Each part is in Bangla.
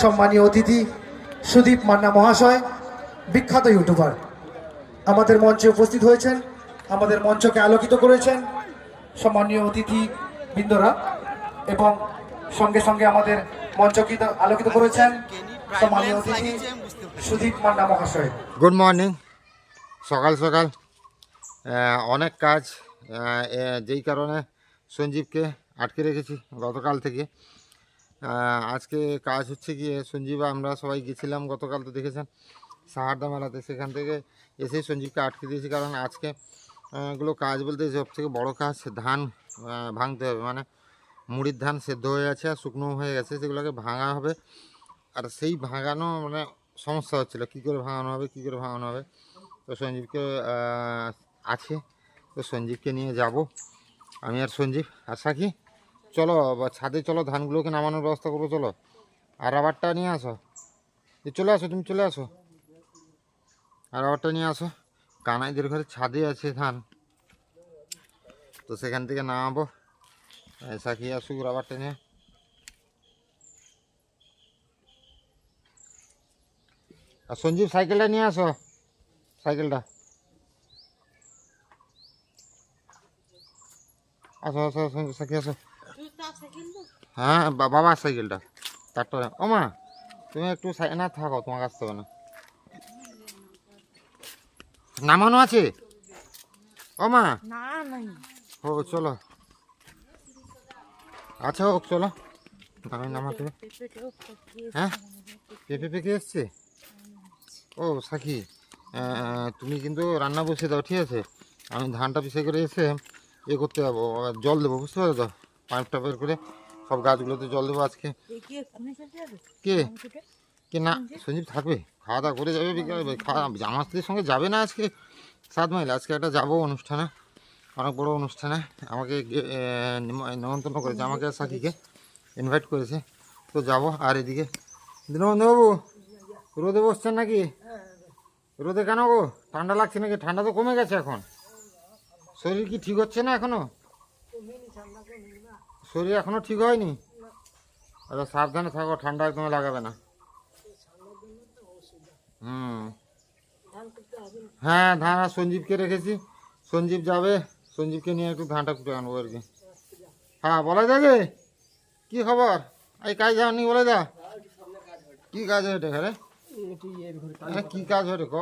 সম্মানীয় অতিথি সুদীপ মান্না মহাশয়, বিখ্যাত ইউটিউবার, আমাদের মঞ্চে উপস্থিত হয়েছেন, আমাদের মঞ্চকে আলোকিত করেছেন সম্মানীয় অতিথি বৃন্দরা এবং সঙ্গে সঙ্গে আমাদের মঞ্চকে আলোকিত করেছেন সম্মানীয় অতিথি সুদীপ মান্না মহাশয়। গুড মর্নিং সকাল সকাল। অনেক কাজ যেই কারণে সঞ্জীবকে আটকে রেখেছি গতকাল থেকে। আজকে কাজ হচ্ছে গিয়ে, সঞ্জীব, আমরা সবাই গেছিলাম গতকাল তো দেখেছেন, সাহারদা মেলাতে। সেখান থেকে এসে সঞ্জীবকে আটকে দিয়েছি, কারণ আজকে এগুলো কাজ বলতে সব থেকে বড়ো কাজ ধান ভাঙতে হবে। মানে মুড়ির ধান সেদ্ধ হয়ে আছে আর শুকনো হয়ে গেছে, সেগুলোকে ভাঙা হবে। আর সেই ভাঙানো মানে সমস্যা হচ্ছিল, কী করে ভাঙানো হবে, কী করে ভাঙানো হবে? তো সঞ্জীবকে আছে। তো সঞ্জীবকে নিয়ে যাব। আমি আর সঞ্জীব আশা কি চলো ছাদে চলো, ধানগুলোকে নামানোর ব্যবস্থা করব, চলো। আর রাবারটা নিয়ে আসো। চলে আসো, তুমি চলে আসো। আর রাবারটা নিয়ে আসো। কানাইদের ঘরে ছাদে আছে ধান। তো সেখান থেকে নামাবো। সাকি আসুক রাবারটা নিয়ে। আর সঞ্জীব, সাইকেলটা নিয়ে আসো। সাইকেলটা। আসো আসো আসো, সাকি, আসো। হ্যাঁ বাবার সাইকেলটা। তারটা ও মা, তুমি একটু না, থাকো, তোমাকে আসতে হবে না। নামানো আছে? ও মা। ও, চলো। আচ্ছা হোক চলো। আমি নামাতে। হ্যাঁ? পেঁপে পেকে এসছে? ও, সাকি তুমি কিন্তু রান্না বসিয়ে দাও, ঠিক আছে? আমি ধানটা পিছিয়ে করে এসে এ করতে যাব, জল দেবো, বুঝতে পারো তো? পাইপটা বের করে সব গাছগুলোতে জল দেবো আজকে। কে? কে না? সঞ্জীব থাকবে? খাওয়া দাওয়া করে যাবে বিকালে? খাওয়া জামা স্ত্রীর সঙ্গে যাবে না আজকে? সাত মাইল। আজকে একটা যাব অনুষ্ঠানে। অনেক বড় অনুষ্ঠানে। আমাকে নিমন্ত্রণ করেছে আমাকে সাকিকে। ইনভাইট করেছে। তো যাব আর এদিকে। দীনবন্ধুবাবু রোদে বসছেন নাকি? রোদে কেন গো? ঠান্ডা লাগছে নাকি? ঠান্ডা তো কমে গেছে এখন। শরীর কি ঠিক হচ্ছে না এখনও? শরীর এখনও ঠিক হয়নি? আচ্ছা সাবধানে থাকো ঠান্ডা একদম লাগাবে না। হুম। হ্যাঁ ধান আর সঞ্জীবকে রেখেছি। সঞ্জীব যাবে সঞ্জীবকে নিয়ে একটু ধানটা কুটে আনব আর কি। হ্যাঁ বলা যাবে কি খবর? এই কাজ যাওনি বলে দা? কি কাজ হয় এটা ঘরে কি কাজ হয় ক?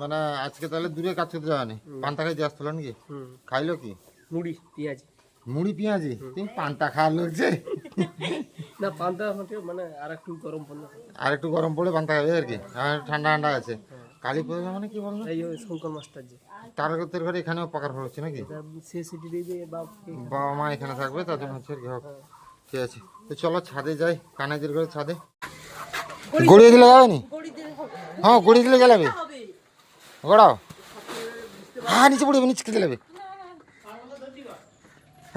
মানে আজকে তাহলে দূরে কাজ করতে যাওয়া নেই পান্তা খাইতে আসতো নাকি? খাইলো কি? মুড়ি পেঁয়াজ। মুড়ি পেঁয়াজি তুমি পান্তা খাওয়ার লোক যে। না পান্তা মানে আর একটু গরম পড়ল আর একটু গরম পড়লে পান্তা খাবে আর কি আর একটু ঠান্ডা ঠান্ডা আছে। কালী পুজো মানে কি বলল এই শঙ্কর মাস্টার যে। তারকের ঘরে এখানেও পাকার ঘর হচ্ছে নাকি? সে সিটি দিয়ে দিয়ে বাবা মা এখানে থাকবে তার জন্য হচ্ছে আর কি হোক। ঠিক আছে। তো চলো ছাদে যাই কানাইদের ঘরে ছাদে। গড়িয়ে দিলে যাবে নি? হ্যাঁ গড়িয়ে দিলে গেলাবে। গড়াও। হ্যাঁ নিচে পড়বে নিচে যাবে।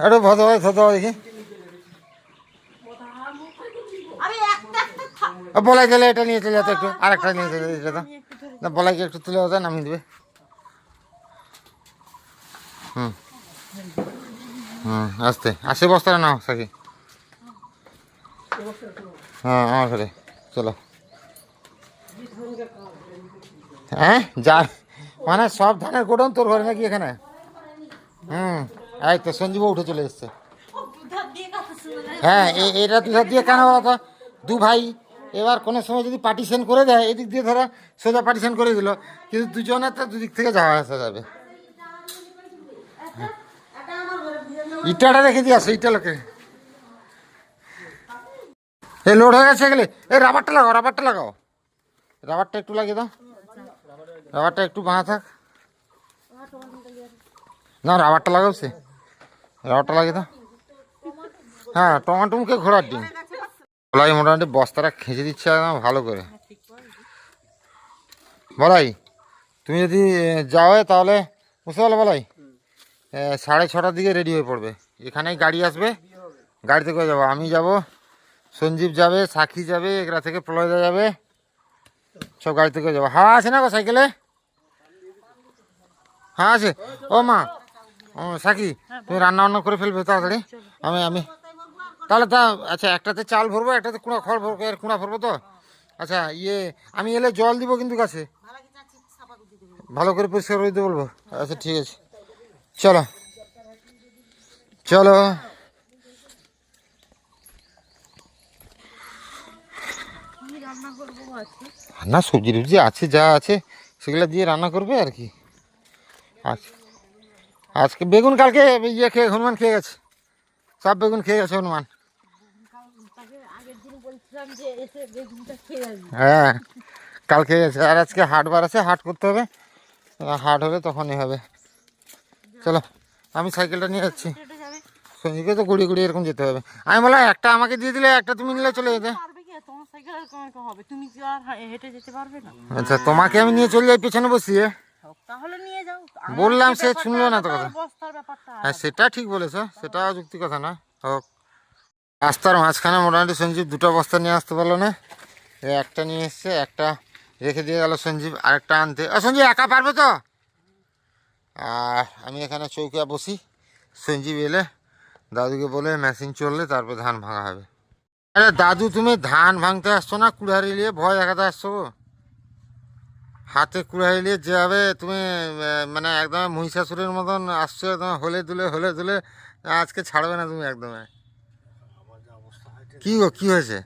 একটু ভদ হয় থত হয় দেখি। বলাই গেলে এটা নিয়ে চলে যেত একটু আর একটা নিয়ে চলে যেত না বলাইকে একটু তুলে হতো নামিয়ে দেবে। হুম। হুম আসতে। আসে বস্তাটা নাও সাকি। হ্যাঁ আমার ঘরে। চলো। হ্যাঁ যা মানে সব ধানের গোডন তোর ঘরে নাকি এখানে? হুম। এই তো সঞ্জীব উঠে চলে এসছে। হ্যাঁ। এটা দুধার দিয়ে কেন বলো তো। দু ভাই এবার কোনো সময় যদি পার্টিশন করে দেয় এদিক দিয়ে ধরো সোজা পার্টিশন করে দিল কিন্তু দুজনের তো দুদিক থেকে যাওয়া আসা যাবে। ইটাটা রেখে দিয়ে আসো ইটা লোকে। এ লোড হয়ে গেছে গেলে এই রাবারটা লাগাও রাবারটা লাগাও। রাবারটা একটু লাগিয়ে দাও। রাবারটা একটু বাঁধা থাক। না রাবারটা লাগাও সে। রাবারটা লাগে তো হ্যাঁ টমাটোমকে ঘোড়ার ডিম। বলাই মোটামুটি বস্তাটা খেঁচে দিচ্ছে একদম ভালো করে। বলাই, তুমি যদি যাও তাহলে বুঝতে পারলে বলাই? সাড়ে ছটার দিকে রেডি হয়ে পড়বে। এখানেই গাড়ি আসবে। গাড়িতে করে যাব। আমি যাব, সঞ্জীব যাবে, সাক্ষী যাবে এগুলা থেকে প্রলয়দা যাবে। সব গাড়িতে করে যাব। হাওয়া আছে না গো সাইকেলে? হ্যাঁ আছে। ও মা ও সাক্ষী তুমি রান্না বান্না করে ফেলবে তাড়াতাড়ি। আমি আমি। তাহলে তা আচ্ছা একটাতে চাল ভরবো, একটাতে কুড়া খড় ভরবো, এর কুড়া ভরবো তো? আচ্ছা ইয়ে আমি এলে জল দিব কিন্তু গাছে। ভালো করে পরিষ্কার করে দিতে বলব? আচ্ছা ঠিক আছে। চলো। চলো। না সবজি টবজি আছে, যা আছে, সেগুলো দিয়ে রান্না করবে আর কি। আচ্ছা। আজকে বেগুন কালকে ইয়ে খেয়ে হনুমান খেয়ে গেছে। সব বেগুন খেয়ে গেছে হনুমান। হ্যাঁ কাল খেয়ে গেছে। আর আজকে হাট বার আছে হাট করতে হবে। হাট হবে তখনই হবে। চলো আমি সাইকেলটা নিয়ে যাচ্ছি। সঞ্জীবকে তো গুড়িয়ে গুড়িয়ে এরকম যেতে হবে। আমি বললাম একটা আমাকে দিয়ে দিলে একটা তুমি নিলে চলে যেতে। আচ্ছা তোমাকে আমি নিয়ে চলে যাই পেছনে বসিয়ে। তাহলে নিয়ে যাও। বললাম সে শুনলো না তো কথা। হ্যাঁ সেটা ঠিক বলেছ সেটা যুক্তি কথা না হোক। রাস্তার মাঝখানে মোটামুটি সঞ্জীব দুটো বস্তা নিয়ে আসতে পারল না। একটা নিয়ে এসছে একটা রেখে দিয়ে গেল সঞ্জীব আরেকটা আনতে। ও সঞ্জীব একা পারবে তো? আর আমি এখানে চৌকিয়া বসি। সঞ্জীব এলে দাদুকে বলে মেশিন চললে তারপর ধান ভাঙা হবে। আরে দাদু তুমি ধান ভাঙতে আসছো না? কুড়ারি নিয়ে ভয় দেখাতে আসছো গো। হাতে কুড়াই নিয়ে যেভাবে তুমি মানে একদম মহিষাসুরের মতন আসছো একদম হলে দুলে হলে দুলে আজকে ছাড়বে না তুমি একদম। কি গো কি হয়েছে?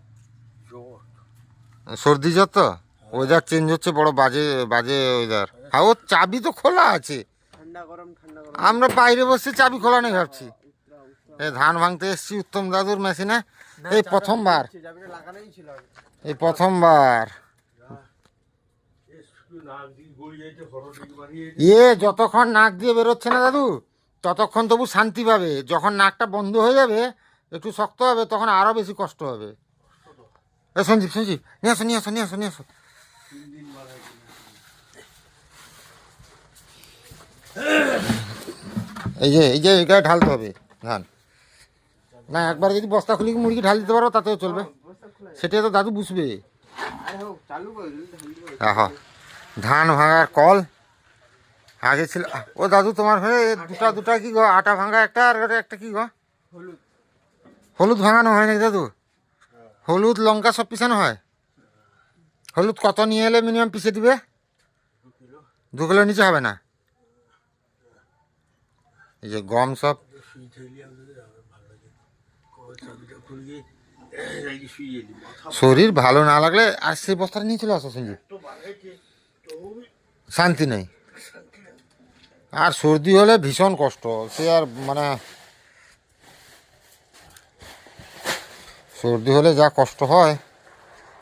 সর্দি জ্বর তো? ওয়েদার চেঞ্জ হচ্ছে বড় বাজে বাজে ওয়েদার হ্যাঁ ও চাবি তো খোলা আছে। আমরা বাইরে বসে চাবি খোলা নেই ভাবছি। এই ধান ভাঙতে এসছি উত্তম দাদুর মেশিনে এই প্রথমবার। এই প্রথমবার। এ যতক্ষণ নাক দিয়ে বেরোচ্ছে না দাদু ততক্ষণ তবু শান্তি পাবে। যখন নাকটা বন্ধ হয়ে যাবে একটু শক্ত হবে তখন আরও বেশি কষ্ট হবে। এ সঞ্জীব সঞ্জীব নিয়ে আসো নিয়ে আসো নিয়ে আসো নিয়ে আসো। এই যে এই যে এই গায়ে ঢালতে হবে ধান। না একবার যদি বস্তা খুলি মুরগি ঢাল দিতে পারো তাতেও চলবে। সেটাই তো দাদু বুঝবে। আহা ধান ভাঙার কল। আগে ছিল ও দাদু তোমার হয়ে দুটা দুটা কি গো? আটা ভাঙা একটা আর একটা কি গো? হলুদ। ভাঙানো হয় নাকি দাদু? হলুদ লঙ্কা সব পিছানো হয়? হলুদ কত নিয়ে এলে মিনিমাম পিষে দিবে? দু কিলো নিচে হবে না? এই যে গম সব। শরীর ভালো না লাগলে আর সেই বস্তাটা নিয়ে চলে আসো সঞ্জীব শান্তি নেই। আর সর্দি হলে ভীষণ কষ্ট। সে আর মানে সর্দি হলে যা কষ্ট হয়।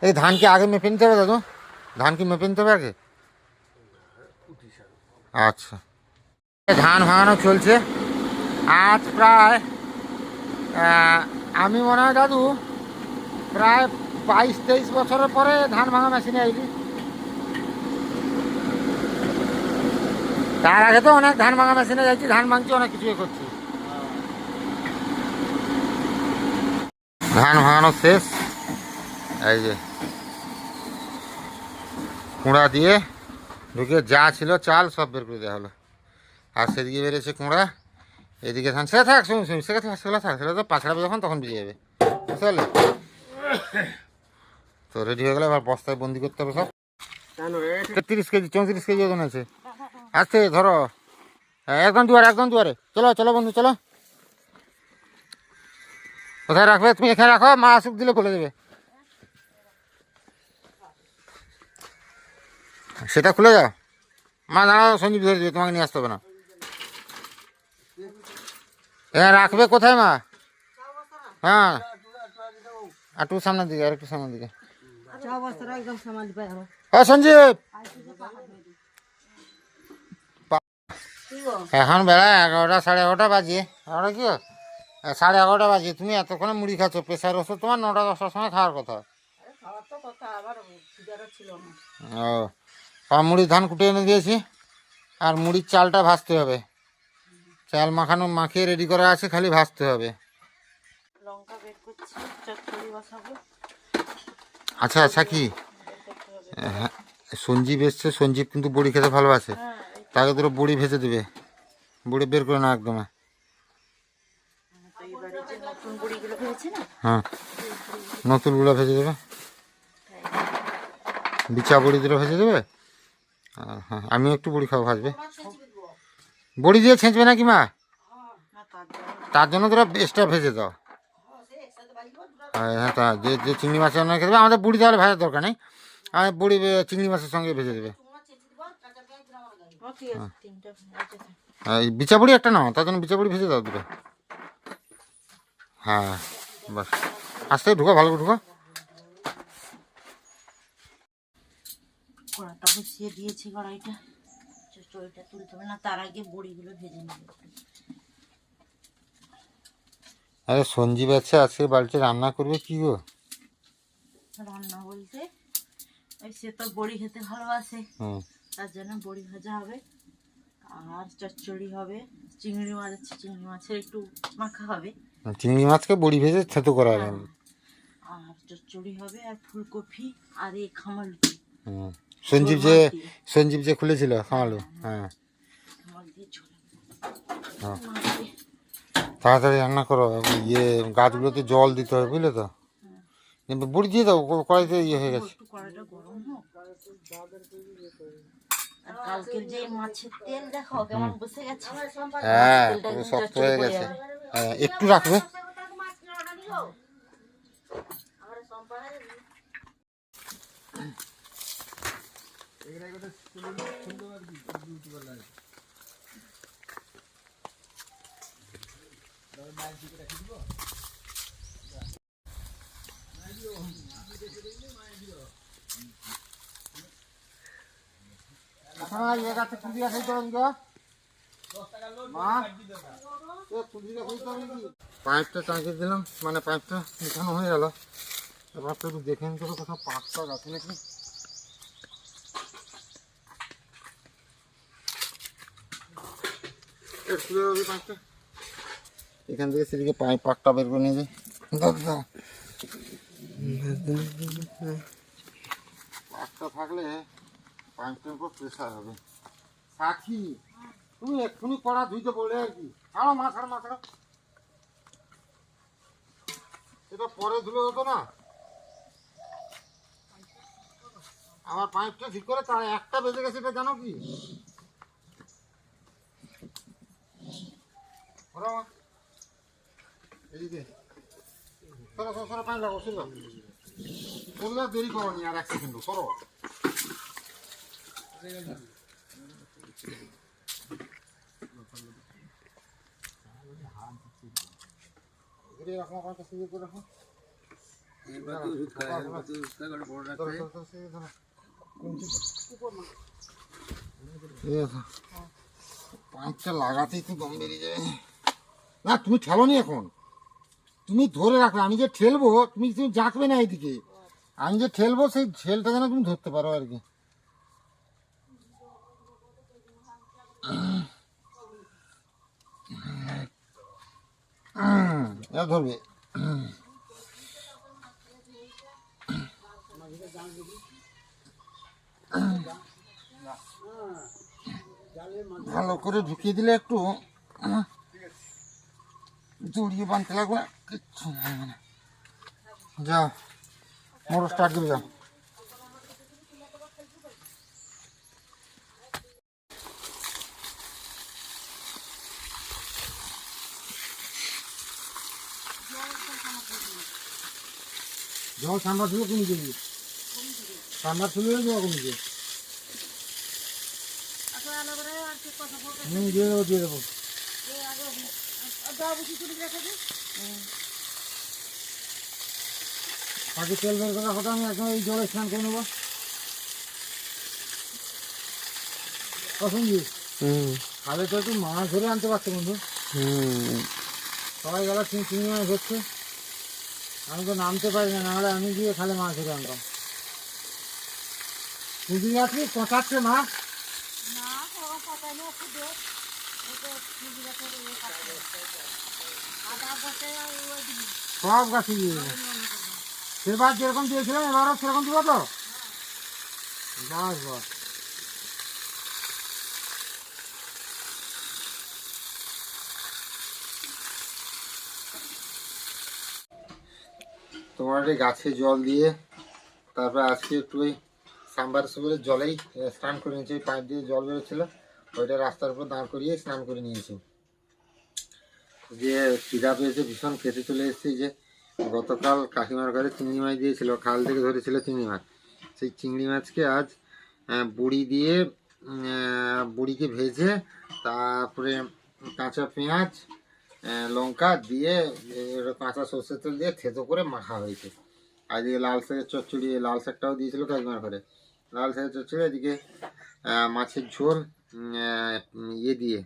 এই ধান কি আগে মেপে নিতে হবে দাদু? ধান কি মেপে নিতে হবে আগে? আচ্ছা। ধান ভাঙানো চলছে। আজ প্রায় আমি মনে হয় দাদু, প্রায় বাইশ তেইশ বছরের পরে ধান ভাঙা মেশিনে আইলি। তার আগে তো অনেক ধান ভাঙা মেশিনে যাচ্ছি ধান ভাঙছি অনেক কিছু এ করছি। ধান ভাঙানো শেষ। এই যে কুঁড়া দিয়ে ঢুকে যা ছিল চাল সব বের করে দেওয়া হলো। আর সেদিকে বেরিয়েছে কুঁড়া। এদিকে ধান সেটা থাক শুনুন শুনুন সেটা থাক সেগুলো থাক সেটা তো পাছড়াবে যখন তখন বেরিয়ে যাবে। বুঝতে পারলে? তো রেডি হয়ে গেলে এবার বস্তায় বন্দি করতে হবে সব। তিরিশ কেজি চৌত্রিশ কেজি ওজন আছে। আসতে ধরো। হ্যাঁ, একদম দুয়ারে একদম দুয়ারে। চলো চলো বন্ধু চলো। কোথায় রাখবে? তুমি এখানে রাখো মা আসুক দিলে খুলে দেবে। সেটা খুলে যাও মা দাঁড়াও সঞ্জীব ধরে দেবে তোমাকে নিয়ে আসতে হবে না। হ্যাঁ রাখবে কোথায় মা? হ্যাঁ। একটু সামনের দিকে আর একটু সামনের দিকে। ও সঞ্জীব! এখন বেলা এগারোটা সাড়ে এগারোটা বাজে। এগারোটা কি? সাড়ে এগারোটা বাজে। তুমি এতক্ষণে মুড়ি খাচ্ছ প্রেশার ওষুধ তোমার নটা দশটার সময় খাওয়ার কথা। ও আর মুড়ির ধান কুটে এনে দিয়েছি। আর মুড়ির চালটা ভাজতে হবে। চাল মাখানো মাখিয়ে রেডি করা আছে খালি ভাজতে হবে। লঙ্কা বের করছি চচ্চড়ি বসাবো। আচ্ছা আচ্ছা কি? হ্যাঁ সঞ্জীব এসছে সঞ্জীব কিন্তু বড়ি খেতে ভালোবাসে। হ্যাঁ। তাকে তোর বড়ি ভেজে দেবে। বুড়ি বের করে না একদম। তো এবারে যে নতুন হ্যাঁ। নতুনগুলো ভেজে দেবে। বিচা বড়ি দিলে ভেজে দেবে। আর হ্যাঁ আমিও একটু বড়ি খাব ভাজবে। বড়ি দিয়ে ছেঁচবে নাকি মা? তার জন্য তোরা এক্সট্রা ভেজে দাও। হ্যাঁ হ্যাঁ তা যে যে চিংড়ি মাছের খেতে আমাদের বুড়ি তাহলে ভাজার দরকার নেই। আমাদের বুড়ি চিংড়ি মাছের সঙ্গে ভেজে দেবে। হ্যাঁ। এই বিচা বড়ি একটা নাও তার জন্য বিচা বড়ি ভেজে দাও দুটো। হ্যাঁ বাস আস্তে ঢুকো ভালো করে ঢুকো। কড়াটা বসিয়ে দিয়েছি কড়াইটা। চড়িটা তুলতে হবে না তার আগে বড়িগুলো ভেজে নেব। আরে সঞ্জীব আছে আজকে বাড়িতে রান্না করবে কি গো? রান্না বলতে ওই সে তো বড়ি খেতে ভালোবাসে। হুম। তার জন্য বড়ি ভাজা হবে আর চচ্চড়ি হবে চিংড়ি মাছ আছে চিংড়ি মাছের একটু মাখা হবে। চিংড়ি মাছকে বড়ি ভেজে থেতো করা হবে। আর চচ্চড়ি হবে আর ফুলকপি আর এই খামার লুচি সঞ্জীব যে সঞ্জীব যে খুলেছিল খামালো হ্যাঁ ঝোল হ্যাঁ। তাড়াতাড়ি রান্না করো ইয়ে গাছগুলোতে জল দিতে হবে বুঝলে তো? বড়ি দিয়ে দাও কড়াইতে ইয়ে হয়ে গেছে। কালকের যে মাছের তেল দেখো কেমন বসে গেছে। হ্যাঁ তেলটা পুরো একদম শক্ত চচ্চড়ি গেছে যাবে। হ্যাঁ একটু রাখবে পাইপটা টাঙিয়ে দিলাম মানে পাইপটা উঠানো হয়ে গেল। এবার তো একটু দেখে নিতে হবে কোথাও পাক টাক নাকি। এখান থেকে সেদিকে পাইপ পাকটা বের করে নিয়ে যাই। পাকটা থাকলে উপর প্রেশার হবে। সাক্ষী, তুমি এক্ষুনি কড়া ধুইতে বলে আর কি ছাড়ো মা ছাড়ো মা, ছাড়ো। এটা পরে ধুলে হতো না। আমার পাইপটা ঠিক করে তার একটা বেজে গেছে, এটা জানো কি? এইদিকে সরো সরো সরো সরো। করলে দেরি করো নি, আর এক সেকেন্ড সরো। রাখো রাখো। পাইপটা লাগাতেই তো দম বেরিয়ে যাবে না, তুমি ঠেলো নি এখন তুমি ধরে রাখবে আমি যে ঠেলবো, তুমি তুমি জাঁকবে না এইদিকে আমি যে ঠেলবো, সেই ঠেলটা যেন তুমি ধরতে পারো আর কি ধরবে। ভালো করে ঢুকিয়ে দিলে একটু জড়িয়ে বানতে লাগবে না, কিচ্ছু মানে যাও মোটর স্টার্ট দিয়ে যাও জল ঠান্ডা ছিল কমে যাবে। ঠান্ডা ছিল জল কমে যাবে। হুম দিয়ে দেবো দিয়ে দেবো। আগে তেল বের করার কথা আমি এখন এই জলে স্নান করে নেব। পছন্দ তাহলে তো একটু মাছ ধরে আনতে পারতো বন্ধু। সবাই গেল চিংড়ি মাছ ধরছে। আমি তো নামতে পারি না নাহলে আমি গিয়ে খালি মাছ ধরে আনতাম। পুঁজি গাছ পচাচ্ছে মাছ সব গাছে দিয়ে সেবার যেরকম দিয়েছিলাম এবারও সেরকম দিব তো? বাস বাস। মোটামুটি গাছে জল দিয়ে, তারপর আজকে একটু ওই সাম্বার সুবের জলেই স্নান করে নিয়েছি, ওই পাইপ দিয়ে জল বেরোচ্ছিল, ওইটা রাস্তার উপর দাঁড় করিয়ে স্নান করে নিয়েছি। যে খিদা পেয়েছে, ভীষণ খেতে চলে এসেছি যে গতকাল কাকিমার ঘরে চিংড়ি মাছ দিয়েছিল, খাল থেকে ধরেছিল চিংড়ি মাছ। সেই চিংড়ি মাছকে আজ বুড়ি দিয়ে বুড়িকে ভেজে, তারপরে কাঁচা পেঁয়াজ লঙ্কা দিয়ে কাঁচা সর্ষের তেল দিয়ে থেতো করে মাখা হয়েছে। আর এদিকে লাল শাকের চচ্চড়ি লাল শাকটাও দিয়েছিল কাকিমার ঘরে লাল শাকের চচ্চড়ি এদিকে মাছের ঝোল ইয়ে দিয়ে।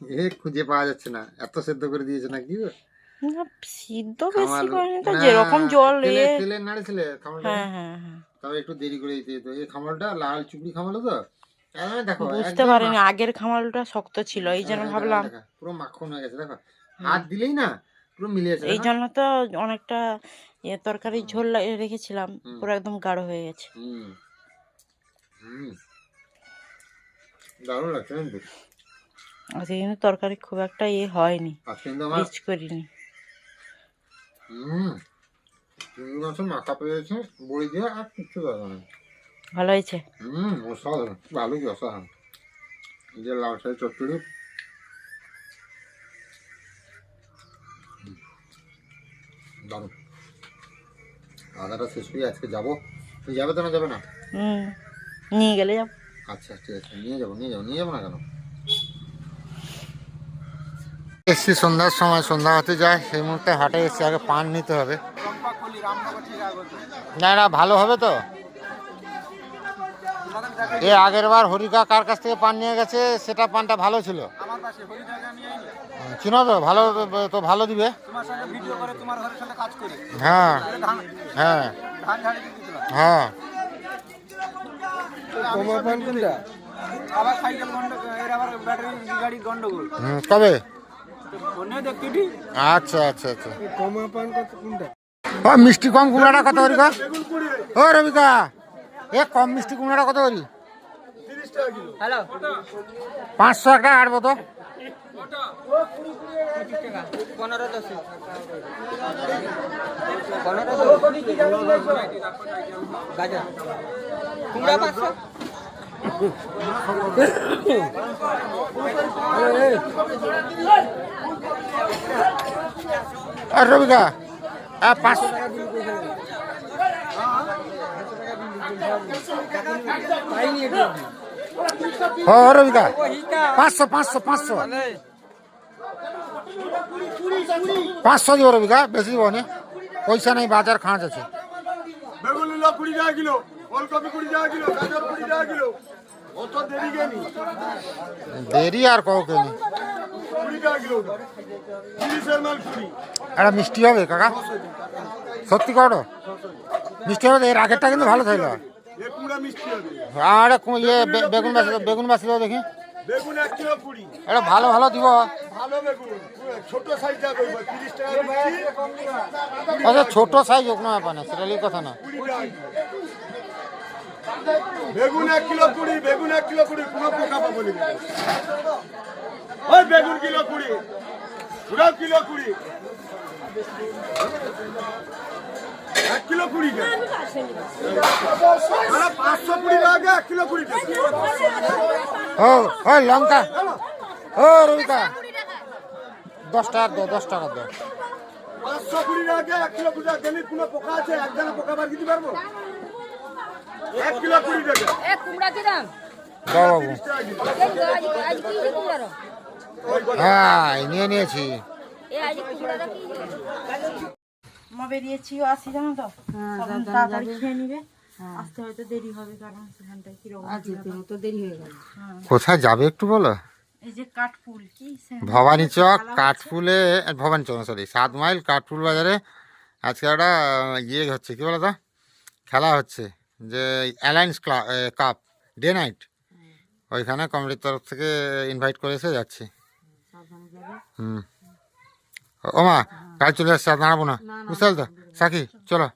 এ খুঁজে পাওয়া যাচ্ছে না। এত সেদ্ধ করে দিয়েছে না কি গো? না সিদ্ধ বেশি করেনি তো যেরকম জল তেলে নাড়েছিলে খামারটা? হ্যাঁ হ্যাঁ হ্যাঁ। তবে একটু দেরি করে দিতে হতো। এই খামারটা লাল চুপড়ি খামালো তো। বুঝতে একদম পারিনি আগের খামালটা শক্ত ছিল এই জন্য ভাবলাম পুরো মাখন হয়ে গেছে দেখো। হাত দিলেই না পুরো মিলে যাচ্ছে এই জন্য তো অনেকটা এ তরকারি ঝোল রেখেছিলাম পুরো একদম গাঢ় হয়ে গেছে। হুম। হুম। দারুণ লাগছে আজকে কিন্তু তরকারি খুব একটা ইয়ে হয়নি রিচ করিনি। হুম। মাথা পেয়েছে বড়ি দিয়ে আর কিচ্ছু দরকার নেই। ভালো হয়েছে? হুম অসাধারণ ভালো কি অসাধারণ যে লাল শাকের চচ্চড়ি। দারুণ। আদাটা শেষ হয়ে আজকে যাব। তুই যাবে তো না যাবে না? হুম নিয়ে গেলে যাব। আচ্ছা ঠিক আছে নিয়ে যাব নিয়ে যাব নিয়ে যাব না কেন? এসছি সন্ধ্যার সময় সন্ধ্যা হতে যায় সেই মুহূর্তে হাটে এসছি আগে পান নিতে হবে। না না ভালো হবে তো। এ আগের বার হরিকা কার কাছ থেকে পান নিয়ে গেছে? সেটা পানটা ভালো ছিল। চিনো তো ভালো তো ভালো দিবে। হ্যাঁ হ্যাঁ। হ্যাঁ। কবে? আচ্ছা আচ্ছা আচ্ছা। মিষ্টি কম কুমড়াটা কত হরিকা ও রবিকা এ কম মিষ্টি কুমড়াটা কত করি? হ্যালো। পাঁচশো একটা আটবো তো পনেরো দশ। পনেরো গাজর। কুমড়া আর রবিকা পাঁচশো ও রবিকা পাঁচশো পাঁচশো পাঁচশো। পাঁচশো দিব রবিকা বেশি দিব নি। পয়সা নেই বাজার খাঁচ আছে। দেরি আর কাউকে নি কুড়ি টাকা কিলো ওটা। তিরিশের মাল কুড়ি। একটা মিষ্টি হবে কাকা। সত্যি করো মিষ্টি হবে এর আগেরটা কিন্তু ভালো হবে। আর ইয়ে বেগুন বাসি বেগুন বাসি দাও দেখি। বেগুন এক কিলো কুড়ি। এটা ভালো ভালো দিব। ভালো বেগুন। ছোট সাইজটা কইব তিরিশ টাকা দিচ্ছি। আচ্ছা ছোট সাইজ হোক না ব্যাপার সেটা কথা না। বেগুন এক কিলো কুড়ি বেগুন এক কিলো কুড়ি কোনো পোকা পাবো ওই বেগুন কিলো কুড়ি পুরো কিলো কুড়ি। এক কিলো কুড়ি? পাঁচশো কুড়ি টাকা এক কিলো কুড়ি টাকা ও ও লঙ্কা। ও রবিকা দশ টাকা দো দশ টাকা দো। পাঁচশো কুড়ি টাকা এক কিলো কুড়ি টাকা। গেলে কোনো পোকা আছে? একজনে পোকা বার দিতে পারব? এক কিলো কুড়ি টাকা। কুমড়া কি দাম? দাও বাবু। হ্যাঁ নিয়ে নিয়েছি। মা আসি জানো তো? তখন তাড়াতাড়ি খেয়ে নিবে। আসতে হয়তো দেরি হবে কারণ সেখানটায় কীরকম। তো দেরি হয়ে গেল। কোথায় যাবে একটু বলো? এই যে কাঠফুল কি ভবানী চক কাঠফুলে ভবানী চক সরি সাত মাইল কাঠফুল বাজারে আজকে একটা ইয়ে হচ্ছে কি বলো তো? খেলা হচ্ছে যে অ্যালায়েন্স কাপ ডে নাইট ওইখানে কমিটির তরফ থেকে ইনভাইট করেছে যাচ্ছি। হুম। ও মা কাল চলে আসছে আর দাঁড়াবো না। বুঝতে পারল সাকি চলো।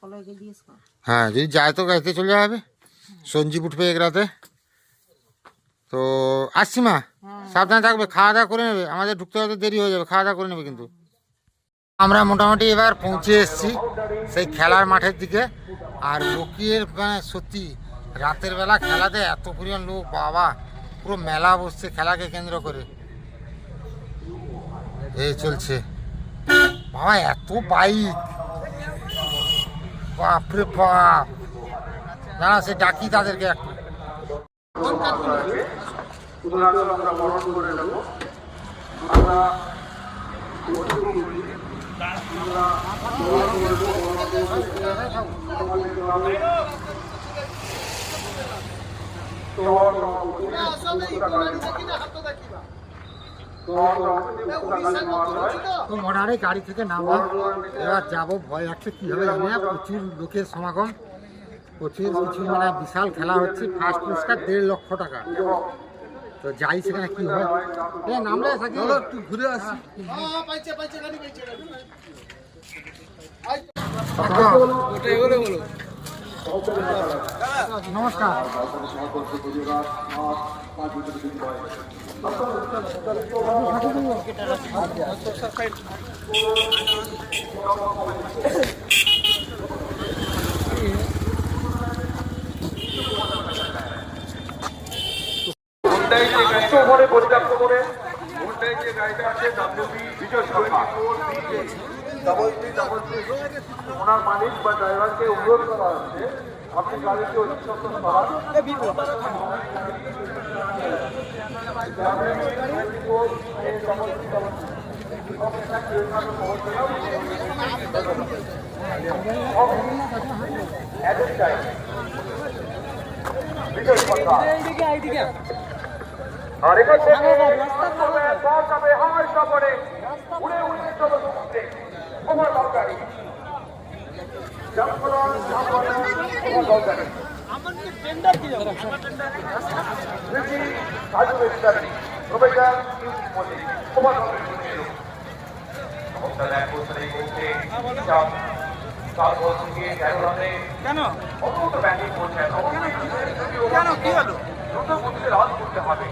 কলকে দিয়েছ হ্যাঁ যদি যায় তো গাড়িতে চলে যাবে। সঞ্জীব উঠবে এক রাতে। তো আসছি মা। সাবধানে থাকবে খাওয়া দাওয়া করে নেবে। আমাদের ঢুকতে হয়তো দেরি হয়ে যাবে খাওয়া দাওয়া করে নেবে কিন্তু। আমরা মোটামুটি এবার পৌঁছে এসেছি সেই খেলার মাঠের দিকে। আর লোকের মানে সত্যি রাতের বেলা খেলাতে এত পরিমাণ লোক বাবা। পুরো মেলা বসছে খেলাকে কেন্দ্র করে। এই চলছে বাবা এত বাইক বাপরে বাপ না সে ডাকি তাদেরকে একটু তো মোটামুটি গাড়ি থেকে নামবো এবার যাব ভয় লাগছে কীভাবে জানি না। প্রচুর লোকের সমাগম। প্রচুর প্রচুর মানে বিশাল খেলা হচ্ছে। ফার্স্ট পুরস্কার দেড় লক্ষ টাকা। তো যাই সেখানে কি হয়। এ নামলে থাকি। একটু ঘুরে আসি। নমস্কার হুন্ডাই যে ওভারে পরিত্যক্ত করে আছে WB Bijoy Sharma. Double three double three owner মালিক বা ড্রাইভারকে অনুরোধ করা হচ্ছে আপনি সরকার আর এখান থেকে সব যাবে হাওয়াই সফরে উড়ে উড়ে চলো ওভার দরকারি। জামফলন জামফলন ওভার দরকারি। রিচি সাজু রেজিস্টারি প্রফেসর ইউসুফ মল্লিক ওভার দরকারি। সমস্যার এক বছরে সব সাত বছর থেকে তেরো রানে কেন? অত্যন্ত ব্যাটিং করছেন। কেন? কি হলো? দ্রুত গতিতে রান করতে হবে।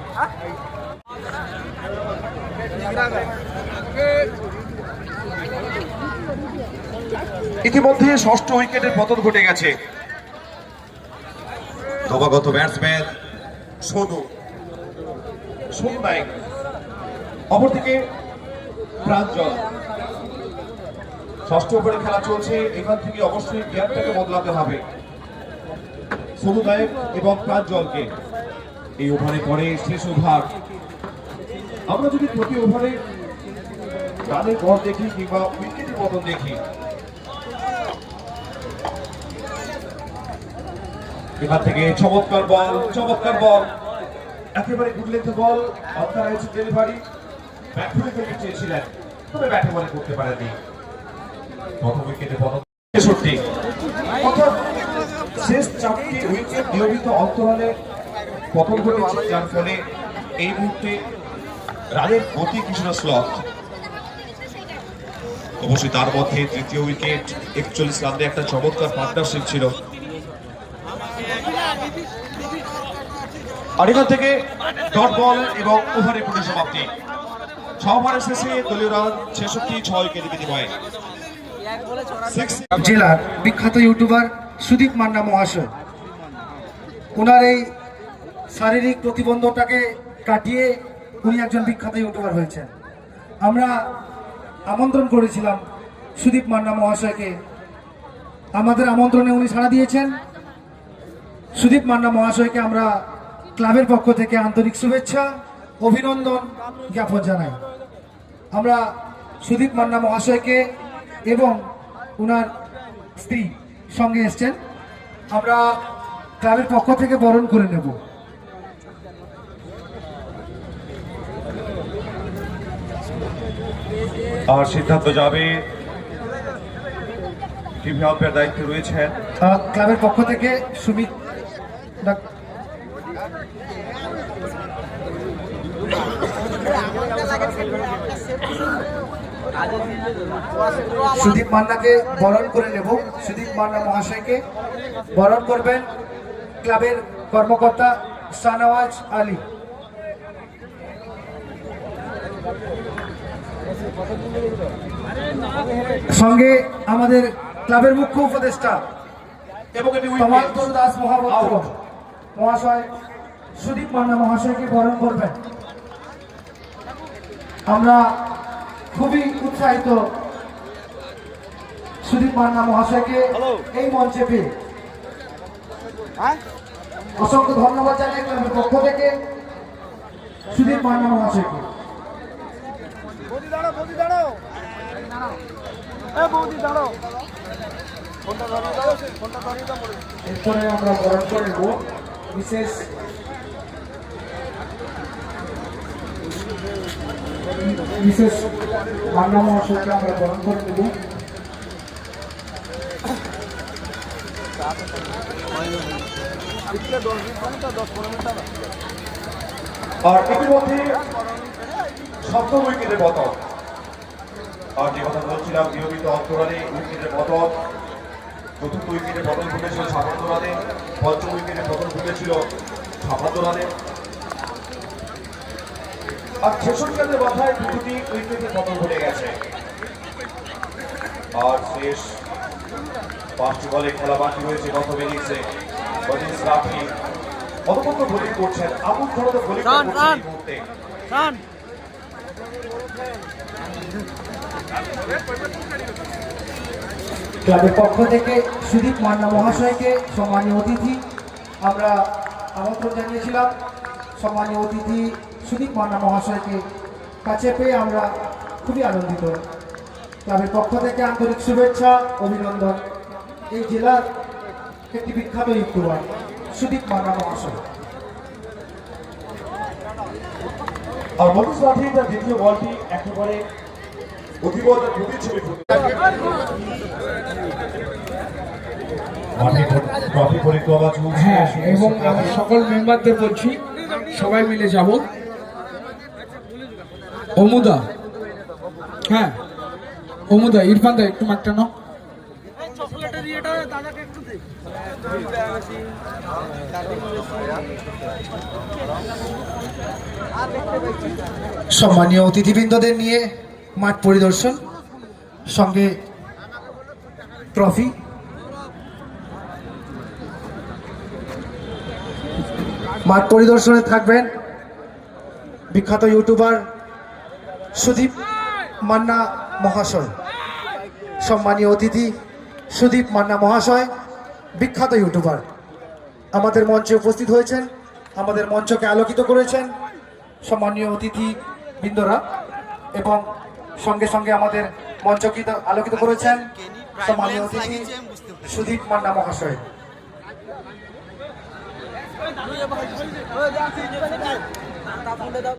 ইতিমধ্যে ষষ্ঠ উইকেটের পতন ঘটে গেছে। নবাগত ব্যাটসম্যান সোনু। সোনু নায়ক অপরদিকে প্রাঞ্জল। ষষ্ঠ ওভারে খেলা চলছে এখান থেকে অবশ্যই গিয়ারটাকে বদলাতে হবে। সোনু নায়ক এবং প্রাঞ্জলকে। এই ওভারে পরে শেষ ওভার। আমরা যদি প্রতি ওভারে রানের গড় দেখি কিংবা উইকেটের পতন দেখি এখান থেকে চমৎকার বল চমৎকার বল। একেবারে গুড বল অন্তর হয়েছে ডেলিভারি ব্যাট ফেলতে চেয়েছিলেন, তবে ব্যাটে বলে করতে পারেনি প্রথম উইকেটে অর্থাৎ শেষ চারটি উইকেট নিয়মিত অন্তরালে পতন ঘটেছে যার ফলে এই মুহূর্তে রানের গতি কিছুটা স্লথ অবশ্যই তার মধ্যে তৃতীয় উইকেট একচল্লিশ রানে একটা চমৎকার পার্টনারশিপ ছিল। আর এখান থেকে ডট বল এবং ওভারে পুরো সমাপ্তি। ছ ওভারের শেষে দলীয় রান ছেষট্টি, ছয় উইকেট বিনিময়ে। জেলার বিখ্যাত ইউটিউবার সুদীপ মান্না মহাশয়, ওনার এই শারীরিক প্রতিবন্ধতাকে কাটিয়ে উনি একজন বিখ্যাত ইউটিউবার হয়েছেন। আমরা আমন্ত্রণ করেছিলাম সুদীপ মান্না মহাশয়কে। আমাদের আমন্ত্রণে উনি সাড়া দিয়েছেন। সুদীপ মান্না মহাশয়কে আমরা ক্লাবের পক্ষ থেকে আন্তরিক শুভেচ্ছা অভিনন্দন জ্ঞাপন জানাই। আমরা সুদীপ মান্না মহাশয়কে এবং ওনার স্ত্রী সঙ্গে এসছেন। আমরা ক্লাবের পক্ষ থেকে বরণ করে নেব। আর সিদ্ধান্ত যাবে। টিভি আম্পায়ার দায়িত্বে রয়েছেন। ক্লাবের পক্ষ থেকে সুমিত সুদীপ মান্নাকে বরণ করে নেব। সুদীপ মান্না মহাশয়কে বরণ করবেন ক্লাবের কর্মকর্তা শাহনওয়াজ আলী। সঙ্গে আমাদের ক্লাবের মুখ্য উপদেষ্টা এবং দাস মহাভদ্র মহাশয় সুদীপ মান্না মহাশয়কে বরণ করবেন। আমরা খুবই উৎসাহিত সুদীপ মান্না মহাশয়কে এই মঞ্চে পেয়ে। অসংখ্য ধন্যবাদ ক্লাবের পক্ষ থেকে সুদীপ মান্না মহাশয়কে। এরপরে আমরা বরণ করে নেব। বিশেষ বিশেষ মান্না মহাশয়কে আমরা বরণ করে নেব। আর ইতিমধ্যে সপ্তম উইকেটের পতন আর যে কথা বলছিলাম, নিয়মিত অন্তরালে উইকেটের পতন চতুর্থ উইকেটে পতন ঘটেছিল সাতান্ন রানে, পঞ্চম উইকেটে পতন ঘটেছিল ছাপান্ন রানে। আর ছেষট্টি রানের মাথায় দুটি উইকেটে পতন ঘটে গেছে। আর শেষ পাঁচটি বলে খেলা বাকি রয়েছে গত ইনিংসে বদিস রাফি অতপক্ষ বোলিং করছেন আমুল ধরনের বোলিং করছেন মুহূর্তে। ক্লাবের পক্ষ থেকে সুদীপ মান্না মহাশয়কে সম্মানীয় অতিথি আমরা আমন্ত্রণ জানিয়েছিলাম। সম্মানীয় অতিথি সুদীপ মান্না মহাশয়কে কাছে পেয়ে আমরা খুবই আনন্দিত। ক্লাবের পক্ষ থেকে আন্তরিক শুভেচ্ছা অভিনন্দন। এই জেলার একটি বিখ্যাত ইউটিউবার সুদীপ মান্না মহাশয়। আর মধুস রাঠির তার দ্বিতীয় বলটি একেবারে অধিবত গতির ছবি ট্রফি পরিক্রমা চলছে। হ্যাঁ এবং আমার সকল মেম্বারদের বলছি সবাই মিলে যাব। অমুদা। হ্যাঁ অমুদা, ইরফান দা, একটু মাঠটা নাও। সম্মানীয় অতিথিবৃন্দদের নিয়ে মাঠ পরিদর্শন, সঙ্গে ট্রফি। মাঠ পরিদর্শনে থাকবেন বিখ্যাত ইউটিউবার সুদীপ মান্না মহাশয়। সম্মানীয় অতিথি, সুদীপ মান্না মহাশয়, বিখ্যাত ইউটিউবার। আমাদের মঞ্চে উপস্থিত হয়েছেন, আমাদের মঞ্চকে আলোকিত করেছেন সম্মানীয় অতিথি বৃন্দরা এবং সঙ্গে সঙ্গে আমাদের মঞ্চকে আলোকিত করেছেন সম্মানীয় অতিথি সুদীপ মান্না মহাশয়।